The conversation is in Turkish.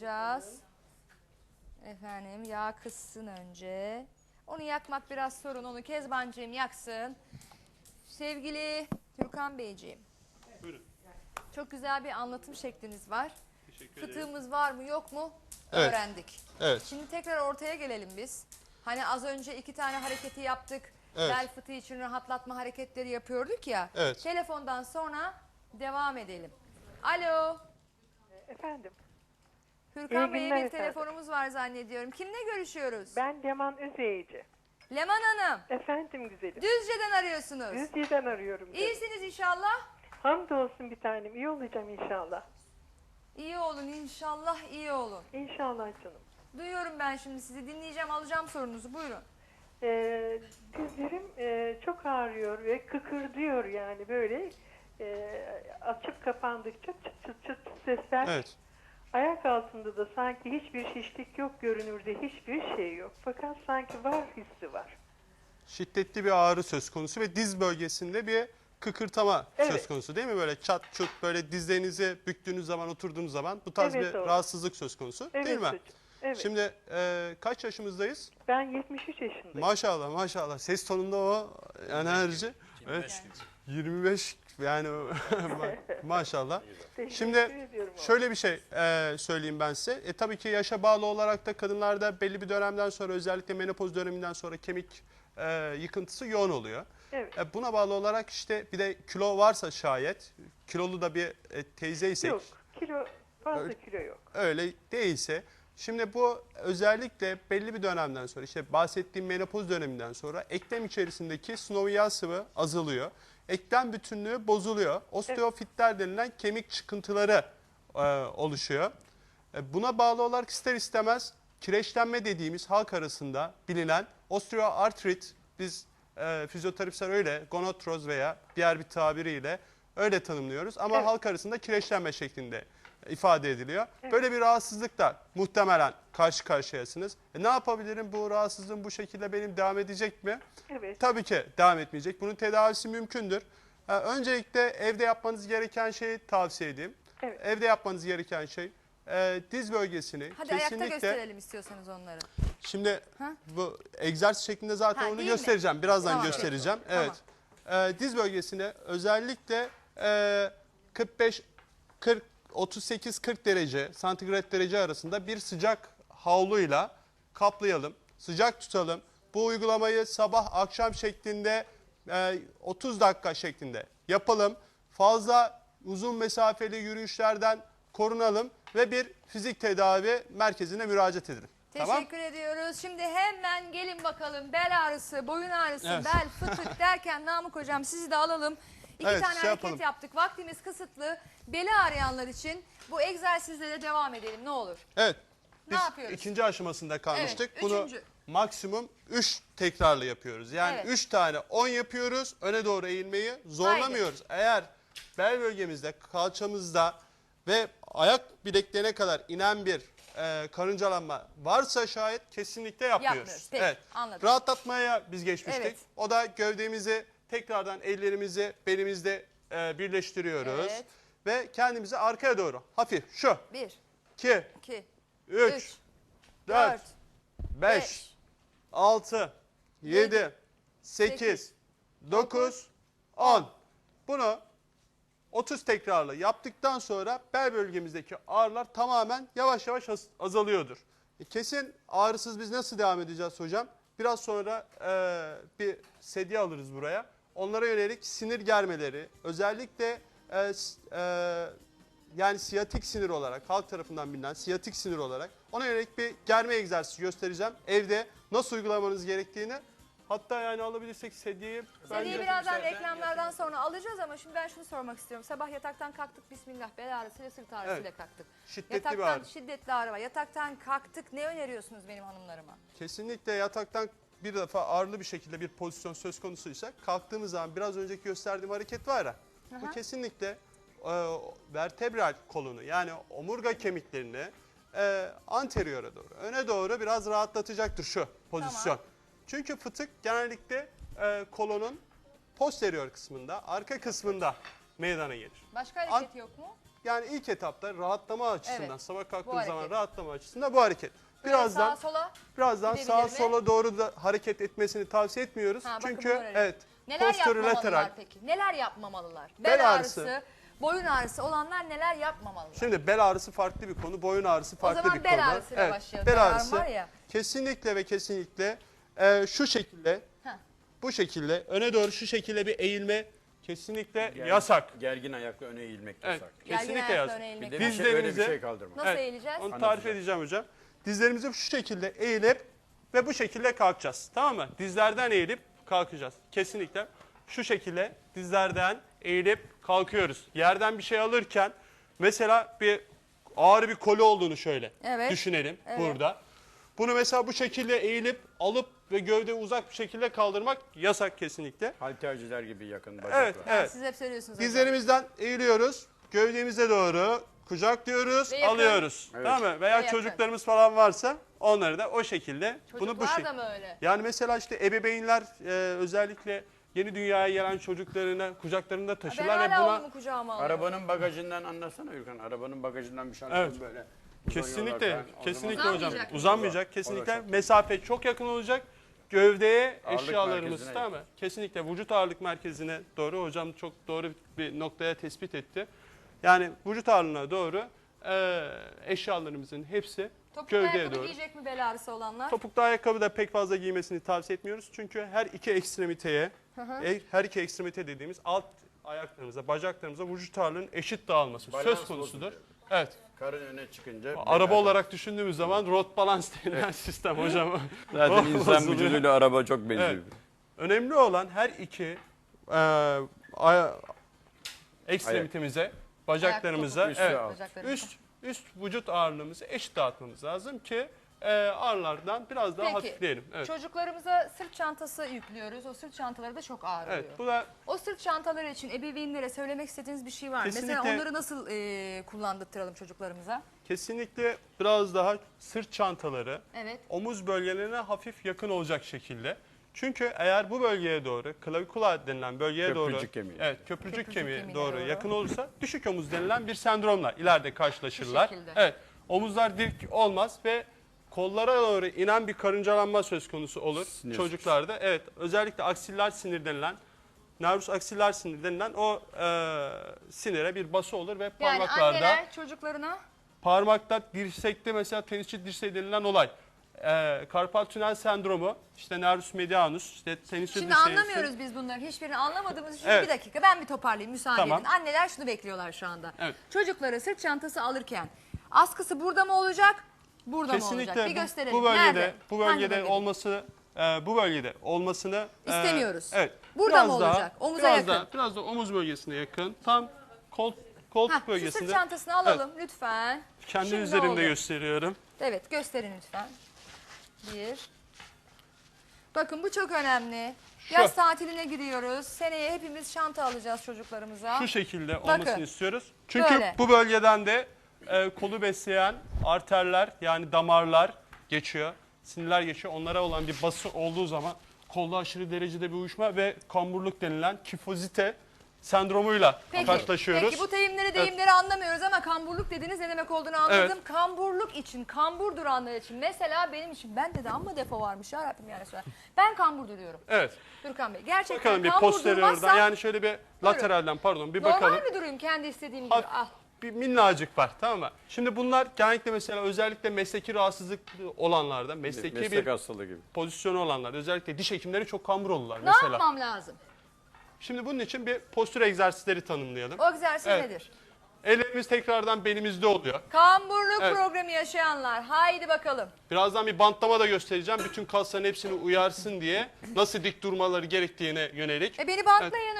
Caz. Efendim yağ kızsın önce. Onu yakmak biraz sorun. Onu Kezbancığım yaksın. Sevgili Türkan Beyciğim. Buyurun. Çok güzel bir anlatım şekliniz var. Teşekkür ederim. Fıtığımız var mı yok mu Evet. öğrendik. Evet. Şimdi tekrar ortaya gelelim biz. Hani az önce iki tane hareketi yaptık. Evet. Bel fıtığı için rahatlatma hareketleri yapıyorduk ya. Evet. Telefondan sonra devam edelim. Alo. Efendim, Hürkan İyi Bey'e günler bir efendim. telefonumuz var zannediyorum. Kimle görüşüyoruz? ben Leman Özeyici. Leman Hanım. Efendim güzelim. Düzce'den arıyorsunuz. Düzce'den arıyorum. canım. İyisiniz inşallah. Hamdolsun bir tanem. İyi olacağım inşallah. İyi olun inşallah iyi olun. İnşallah canım. Duyuyorum ben şimdi sizi dinleyeceğim alacağım sorunuzu buyurun. Ee, dizlerim e, çok ağrıyor ve kıkırdıyor yani böyle e, açıp kapandıkça çıt çıt çıt sesler. Evet. Ayak altında da sanki hiçbir şişlik yok görünürde hiçbir şey yok. Fakat sanki var hissi var. Şiddetli bir ağrı söz konusu ve diz bölgesinde bir kıkırtama Evet. söz konusu değil mi? Böyle çat çut böyle dizlerinizi büktüğünüz zaman oturduğunuz zaman bu tarz Evet, bir doğru. rahatsızlık söz konusu Evet değil mi? hocam, Evet. Şimdi e, kaç yaşımızdayız? ben 73 yaşındayım. Maşallah maşallah ses tonunda o enerji. Evet. 25 yani ma- maşallah. Teşekkür Şimdi ediyorum. şöyle bir şey e, söyleyeyim ben size. E, tabii ki yaşa bağlı olarak da kadınlarda belli bir dönemden sonra özellikle menopoz döneminden sonra kemik e, yıkıntısı yoğun oluyor. Evet. E, buna bağlı olarak işte bir de kilo varsa şayet kilolu da bir e, teyzeysek Yok kilo fazla Öyle- kilo yok. öyle değilse şimdi bu özellikle belli bir dönemden sonra işte bahsettiğim menopoz döneminden sonra eklem içerisindeki sıvı sıvı azalıyor. Eklem bütünlüğü bozuluyor. Osteofitler denilen kemik çıkıntıları e, oluşuyor. E, buna bağlı olarak ister istemez kireçlenme dediğimiz halk arasında bilinen osteoartrit biz e, fizyoterapistler öyle gonotroz veya diğer bir tabiriyle öyle tanımlıyoruz ama Evet. halk arasında kireçlenme şeklinde ifade ediliyor. Böyle bir rahatsızlıkla muhtemelen karşı karşıyasınız. E, ne yapabilirim bu rahatsızlığım bu şekilde benim devam edecek mi? Evet. Tabii ki devam etmeyecek. Bunun tedavisi mümkündür. E, öncelikle evde yapmanız gereken şeyi tavsiye edeyim. Evet. Evde yapmanız gereken şey e, diz bölgesini Hadi ayakta kesinlikle gösterelim istiyorsanız onları. Şimdi Ha? bu egzersiz şeklinde zaten Ha, onu değil mi? göstereceğim. Birazdan Tamam, göstereceğim. Evet. Ee, diz bölgesine özellikle e, 45 40 38 40 derece santigrat derece arasında bir sıcak havluyla kaplayalım. Sıcak tutalım. Bu uygulamayı sabah akşam şeklinde e, 30 dakika şeklinde yapalım. Fazla uzun mesafeli yürüyüşlerden korunalım ve bir fizik tedavi merkezine müracaat edelim. Tamam? Teşekkür ediyoruz. Şimdi hemen gelin bakalım bel ağrısı, boyun ağrısı, Evet. bel, fıtık derken Namık hocam sizi de alalım. İki Evet, tane şey hareket yapalım. yaptık. Vaktimiz kısıtlı. Beli ağrıyanlar için bu egzersizlere devam edelim ne olur. Evet. Ne Biz yapıyoruz? ikinci aşamasında kalmıştık. Evet, Bunu üçüncü. maksimum 3 tekrarla yapıyoruz. Yani Evet. 3 tane 10 yapıyoruz. Öne doğru eğilmeyi zorlamıyoruz. Eğer bel bölgemizde, kalçamızda ve ayak bileklerine kadar inen bir e, karıncalanma varsa şayet kesinlikle yapmıyoruz. Yapmıyoruz. Peki, evet. anladım. Rahatlatmaya biz geçmiştik. Evet. O da gövdemizi tekrardan ellerimizi belimizde e, birleştiriyoruz. Evet. Ve kendimizi arkaya doğru. Hafif şu. Bir, 2 iki, 3 üç, 4, dört, 5, beş, 6, 7, Yedi, 8, 9, 10. Bunu 30 tekrarla yaptıktan sonra bel bölgemizdeki ağrılar tamamen yavaş yavaş az- azalıyordur. E, Kesin ağrısız biz nasıl devam edeceğiz hocam? Biraz sonra e, bir sedye alırız buraya. Onlara yönelik sinir germeleri, özellikle e, e, yani siyatik sinir olarak, halk tarafından bilinen siyatik sinir olarak ona yönelik bir germe egzersizi göstereceğim. Evde nasıl uygulamanız gerektiğini hatta yani alabilirsek sedyeyi. Bence- birazdan reklamlardan sonra alacağız ama şimdi ben şunu sormak istiyorum. Sabah yataktan kalktık bismillah bel ağrısıyla sırt ağrısıyla Evet. kalktık. Şiddetli Yataktan bir ağrı. şiddetli ağrı var. Yataktan kalktık ne öneriyorsunuz benim hanımlarıma? Kesinlikle yataktan bir defa ağırlı bir şekilde bir pozisyon söz konusuysa kalktığımız zaman biraz önceki gösterdiğim hareket var ya. Bu Aha. kesinlikle e, vertebral kolunu yani omurga kemiklerini e, anteriyora doğru, öne doğru biraz rahatlatacaktır şu pozisyon. Tamam. Çünkü fıtık genellikle e, kolonun posterior kısmında, arka kısmında meydana gelir. Başka hareket yok mu? Yani ilk etapta rahatlama açısından, Evet, sabah bu kalktığımız zaman rahatlama açısından bu hareket. Birazdan sağa sola. birazdan gidebilir sağa mi? sola doğru da hareket etmesini tavsiye etmiyoruz. Ha, bakın Çünkü bunlar öyle. evet Neler yapmamalılar lateral. peki? Neler yapmamalılar? Bel Bel, ağrısı. ağrısı, boyun ağrısı olanlar neler yapmamalılar? Şimdi bel ağrısı farklı bir konu, boyun ağrısı farklı zaman bir bel konu. ağrısıyla başlayalım. Bel Bel ağrım ağrısı var ya. kesinlikle ve kesinlikle e, şu şekilde, Heh. bu şekilde öne doğru şu şekilde bir eğilme kesinlikle Ger- yasak. Gergin ayakla öne eğilmek Evet, yasak. Gergin kesinlikle ayakla yasak. eğilmek Bir de bir şey, öyle bir Dizlerinize- şey kaldırmak. Nasıl Evet, eğileceğiz? Onu tarif Anlatacağım. edeceğim hocam. Dizlerimizi şu şekilde eğilip ve bu şekilde kalkacağız. Tamam mı? Dizlerden eğilip kalkacağız. Kesinlikle şu şekilde dizlerden eğilip kalkıyoruz. Yerden bir şey alırken mesela bir ağır bir koli olduğunu şöyle Evet. düşünelim Evet. burada. Bunu mesela bu şekilde eğilip alıp ve gövde uzak bir şekilde kaldırmak yasak kesinlikle. Halterciler gibi yakın bacaklar. Evet, evet. Siz hep söylüyorsunuz. Dizlerimizden eğiliyoruz. Gövdemize doğru kucaklıyoruz, Ve alıyoruz. Evet. Tamam mı? Veya Ve yakın. çocuklarımız falan varsa onları da o şekilde bunu bu Çocuklar şekilde. da mı öyle? Yani mesela işte ebeveynler e, özellikle yeni dünyaya gelen çocuklarını kucaklarında Ben taşırlar ve hala buna oğlumu kucağıma alıyorum. Arabanın bagajından anlasana Ürkan. Arabanın bagajından bir şarkı Evet. böyle. kesinlikle uzanıyorlar kesinlikle hocam Uzanmayacak mı? uzanmayacak. Kesinlikle mesafe çok yakın olacak. Gövdeye Ağırlık eşyalarımız merkezine tamam mı? Kesinlikle vücut ağırlık merkezine doğru hocam çok doğru bir noktaya tespit etti. Yani vücut ağırlığına doğru e, eşyalarımızın hepsi Topuklu gövdeye ayakkabı doğru. giyecek mi bel ağrısı olanlar? Topuklu ayakkabı da pek fazla giymesini tavsiye etmiyoruz. Çünkü her iki ekstremiteye, e, her iki ekstremite dediğimiz alt ayaklarımıza, bacaklarımıza vücut ağırlığının eşit dağılması Balans söz konusudur. bozuluyor. Evet. Karın öne çıkınca. Araba bel- olarak düşündüğümüz zaman rot balans denilen sistem hocam. Zaten O insan bozuluyor. vücuduyla araba çok benziyor. Evet. Önemli olan her iki e, aya- ekstremitemize, bacaklarımıza Üstü evet. Bacaklarımıza. üst üst vücut ağırlığımızı eşit dağıtmamız lazım ki e, ağrılardan biraz daha Peki. hafifleyelim. Evet. Çocuklarımıza sırt çantası yüklüyoruz. O sırt çantaları da çok ağır Evet, oluyor. bu da O sırt çantaları için ebeveynlere söylemek istediğiniz bir şey var mı? Mesela onları nasıl e, kullandırtıralım çocuklarımıza? kesinlikle biraz daha sırt çantaları Evet. omuz bölgelerine hafif yakın olacak şekilde. Çünkü eğer bu bölgeye doğru, klavikula denilen bölgeye Köprücük doğru, kemiği. evet köprücük, Köprücük kemiği kemiğine doğru, doğru. yakın olursa düşük omuz denilen bir sendromla ileride karşılaşırlar. Evet, omuzlar dik olmaz ve kollara doğru inen bir karıncalanma söz konusu olur Sinir. çocuklarda. Evet, özellikle aksiller sinir denilen nervus aksiller sinir denilen o e, sinire bir bası olur ve Yani parmaklarda anneler çocuklarına parmakta dirsekte mesela tenisçi dirseği denilen olay. Ee, karpal tünel sendromu, işte nervus medianus, işte tenisçi Şimdi anlamıyoruz biz bunların hiçbirini anlamadığımız için Evet. bir dakika ben bir toparlayayım müsaade Tamam. edin. Anneler şunu bekliyorlar şu anda. Evet. Çocukları sırt çantası alırken askısı burada mı olacak? Burada mı Kesinlikle olacak? Bir bu- gösterelim. bu bölgede Nerede? bu Hangi bölgede bölgede? olması e, bu bölgede olmasını e, İstemiyoruz. evet. Burada biraz mı daha- olacak? Omuza biraz yakın. Daha, biraz da omuz bölgesine yakın. Tam kol koltuk Hah, şu bölgesinde. sırt çantasını alalım lütfen. Kendi Şimdi üzerimde oldu. gösteriyorum. Evet gösterin lütfen. Bir. Bakın bu çok önemli. Şu. Yaz tatiline giriyoruz. Seneye hepimiz çanta alacağız çocuklarımıza. Şu şekilde Bakın. olmasını istiyoruz. Çünkü Böyle. bu bölgeden de e, kolu besleyen arterler yani damarlar geçiyor. Sinirler geçiyor. Onlara olan bir bası olduğu zaman kolda aşırı derecede bir uyuşma ve kamburluk denilen kifozite sendromuyla Peki, karşılaşıyoruz. Peki bu deyimleri deyimleri anlamıyoruz ama kamburluk dediğiniz ne demek olduğunu anladım. Evet. Kamburluk için, kambur duranlar için. Mesela benim için bende de amma defo varmış ya Rabbim yani. Ben kambur duruyorum. Evet. Türkan Bey gerçekten Bakalım bir kambur durmazsam yani şöyle bir lateralden pardon bir normal bakalım. mi durayım kendi istediğim gibi? Al. bir minnacık var tamam mı? Şimdi bunlar genellikle mesela özellikle mesleki rahatsızlık olanlarda, mesleki Meslek bir hastalığı gibi. pozisyonu olanlarda özellikle diş hekimleri çok kambur olurlar Ne mesela. yapmam lazım? Şimdi bunun için bir postür egzersizleri tanımlayalım. O egzersiz Evet. nedir? Ellerimiz tekrardan belimizde oluyor. Kamburluk Evet. programı yaşayanlar. Haydi bakalım. Birazdan bir bantlama da göstereceğim. Bütün kasların hepsini uyarsın diye nasıl dik durmaları gerektiğine yönelik. E beni bantlayın önce.